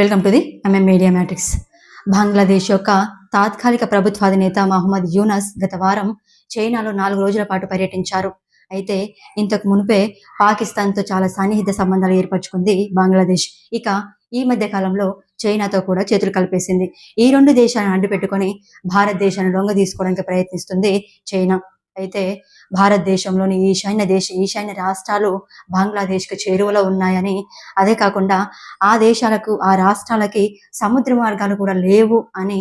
Welcome to the MM media matrix Bangladesh యొక్క తాత్కాలిక ప్రభుత్వాధినేత మహమ్మద్ యూనస్ గత వారం చైనాలో నాలుగు రోజుల పాటు పర్యటించారు. అయితే ఇంతకు మునిపే పాకిస్తాన్తో చాలా సన్నిహిత సంబంధాలు ఏర్పరచుకుంది బంగ్లాదేశ్. ఇక ఈ మధ్య కాలంలో చైనాతో కూడా చేతులు కలిపేసింది. ఈ రెండు దేశాలను అడ్డుపెట్టుకొని భారతదేశాన్ని లొంగ తీసుకోవడానికి ప్రయత్నిస్తుంది చైనా. అయితే భారతదేశంలోని ఈశాన్య దేశ ఈశాన్య రాష్ట్రాలు బంగ్లాదేశ్కు చేరువలో ఉన్నాయని. అదే కాకుండా ఆ దేశాలకు ఆ రాష్ట్రాలకి సముద్ర మార్గాలు కూడా లేవు అని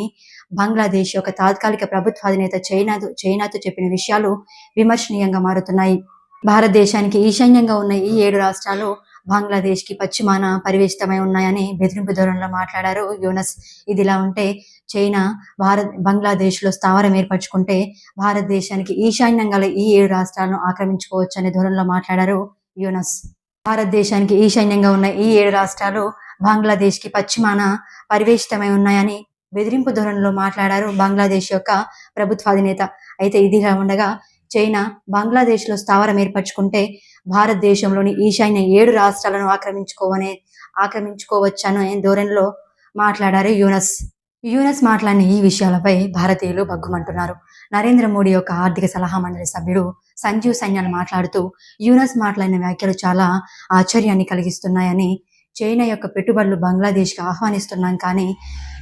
బంగ్లాదేశ్ యొక్క తాత్కాలిక ప్రభుత్వ అధినేత చైనాతో చైనాతో చెప్పిన విషయాలు విమర్శనీయంగా మారుతున్నాయి. భారతదేశానికి ఈశాన్యంగా ఉన్న ఈ ఏడు రాష్ట్రాలు బంగ్లాదేశ్కి పశ్చిమాన పరివేషితమై ఉన్నాయని బెదిరింపు ధోరణిలో మాట్లాడారు యూనస్. ఇదిలా ఉంటే చైనా భారత్ బంగ్లాదేశ్లో స్థావరం ఏర్పరచుకుంటే భారతదేశానికి ఈశాన్యంగా ఈ ఏడు రాష్ట్రాలను ఆక్రమించుకోవచ్చు అనే ధోరణిలో మాట్లాడారు యూనస్. భారతదేశానికి ఈశాన్యంగా ఉన్న ఈ ఏడు రాష్ట్రాలు బంగ్లాదేశ్కి పశ్చిమాన పరివేషితమై ఉన్నాయని బెదిరింపు ధోరణిలో మాట్లాడారు బంగ్లాదేశ్ యొక్క ప్రభుత్వాధినేత. అయితే ఇదిలా ఉండగా చైనా బంగ్లాదేశ్లో స్థావరం ఏర్పరచుకుంటే భారతదేశంలోని ఈశాన్య ఏడు రాష్ట్రాలను ఆక్రమించుకోవనే ఆక్రమించుకోవచ్చనే ధోరణిలో మాట్లాడారు యూనస్. యూనస్ మాట్లాడిన ఈ విషయాలపై భారతీయులు బగ్గుమంటున్నారు నరేంద్ర మోడీ యొక్క ఆర్థిక సలహా మండలి సభ్యుడు సంజీవ్ సైన్యాలు మాట్లాడుతూ యూనస్ మాట్లాడిన వ్యాఖ్యలు చాలా ఆశ్చర్యాన్ని కలిగిస్తున్నాయని చైనా యొక్క పెట్టుబడులు బంగ్లాదేశ్కి ఆహ్వానిస్తున్నాం కానీ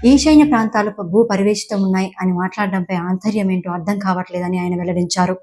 ఈశాన్య ప్రాంతాలు భూ పరివేషితం ఉన్నాయి అని మాట్లాడడంపై ఆంతర్యం ఏంటో అర్థం కావట్లేదని ఆయన వెల్లడించారు.